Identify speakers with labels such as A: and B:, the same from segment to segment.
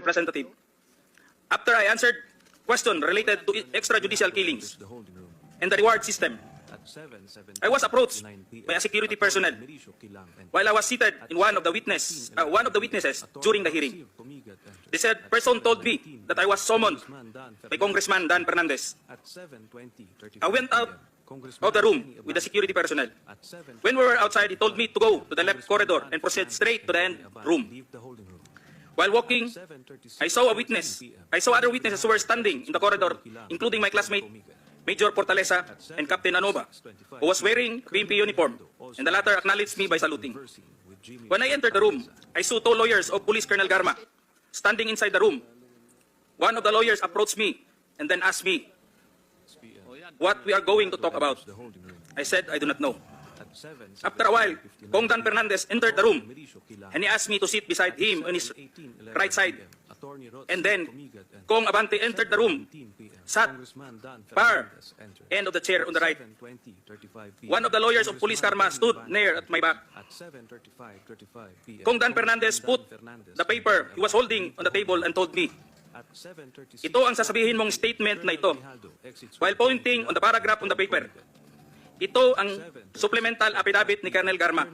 A: representative. After I answered question related to extrajudicial killings and the reward system, I was approached by a security personnel while I was seated in one of the witness, uh, one of the witnesses during the hearing. The said person told me that I was summoned by Congressman Dan Fernandez.
B: At 7:20
A: I went out of the room with the security personnel. When we were outside, he told me to go to the left corridor and proceed straight to the end room. While walking,
B: 7:36
A: I saw a witness. I saw other witnesses who were standing in the corridor, including my classmate, Major Portalesa, and Captain Anova, who was wearing BMP uniform, and the latter acknowledged me by saluting. When I entered the room, I saw two lawyers of Police Colonel Garma standing inside the room. One of the lawyers approached me and then asked me what we are going to talk about. I said, I do not know.
B: At 7
A: After a while, Kong Dan Fernandez entered the room and he asked me to sit beside him on his
B: 18:11
A: right side. And then. Kong Abante entered the room,
B: 17 p.m.
A: sat far end of the chair on the right.
B: 7:20, 35 p.m.
A: One of the lawyers of Police Karma stood near at my back.
B: At 7:35, 35 p.m.
A: Kong Dan Fernandez put the paper he was holding on the table and told me,
B: At 7:36,
A: ito ang sasabihin mong statement na ito. While pointing on the paragraph on the paper, ito ang supplemental affidavit ni Colonel Garma.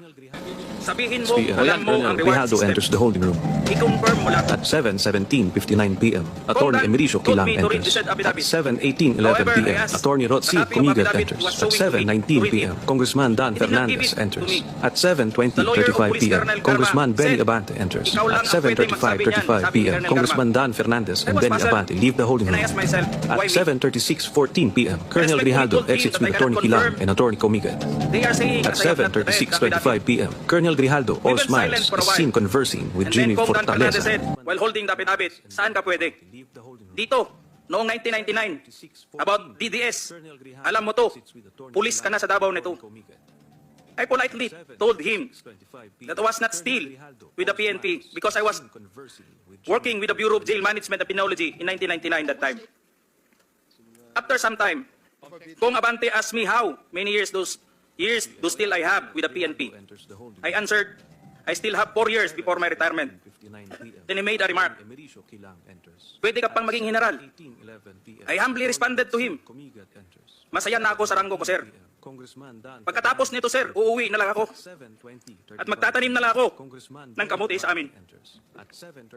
A: Sabihin mo, alam mo ang reward
B: Grijaldo enters the holding room.
A: I-confirm mo lahat.
B: At 7:17:59 p.m. Attorney Emericio
A: told
B: Kilang
A: me to read
B: enters.
A: said
B: At
A: affidavit.
B: 7:18:11
A: However, I
B: p.m.
A: asked
B: Attorney Rod
A: a
B: C. Comigat
A: affidavit
B: enters.
A: was
B: At
A: showing to
B: 7:19
A: read
B: p.m.
A: it.
B: Congressman Dan
A: He did not give
B: Fernandez
A: to
B: enters.
A: me.
B: At
A: The lawyer of
B: 7:20:35
A: Police
B: p.m.
A: Colonel
B: Congressman
A: Garma
B: Benny
A: said,
B: Abante enters.
A: "Ikaw lang
B: At
A: ang pwede magsabi niyan,"
B: 7:35:35
A: sabi
B: p.m.
A: Colonel
B: Congressman
A: Garma.
B: Dan Fernandez
A: I
B: and
A: was
B: Benny
A: puzzled.
B: Abante leave the holding
A: And I
B: room.
A: asked myself,
B: At
A: why me?
B: 7:36:14 p.m. Colonel
A: respectfully
B: Grijaldo exits
A: that
B: with
A: I
B: Attorney Kilang
A: confirm.
B: and Attorney Comigat.
A: They are saying
B: At
A: that I have not read the affidavit.
B: 7:36:25 p.m., Colonel Grijaldo, all
A: We
B: smiles, is seen conversing with Jimmy
A: then Kong Dan Fernandez
B: Fortaleza.
A: said, while holding the affidavit, saan ka pwede? Dito, noong 1999, about DDS. Alam mo to, pulis ka na sa Davao nito. I politely told him that I was not still with the PNP because I was working with the Bureau of Jail Management and Penology in 1999 that time. After some time, Kong Abante asked me how many years those years do still I have with the PNP. I answered, I still have four years before my retirement. Then he made a remark, pwede ka pang maging general.
B: 18:11 p.m.
A: I humbly responded to him. Masaya na ako sa ranggo ko, sir. Pagkatapos nito, sir, uuwi na lang ako
B: 7:20
A: at magtatanim na lang ako ng kamuti sa amin.
B: enters. At 7:30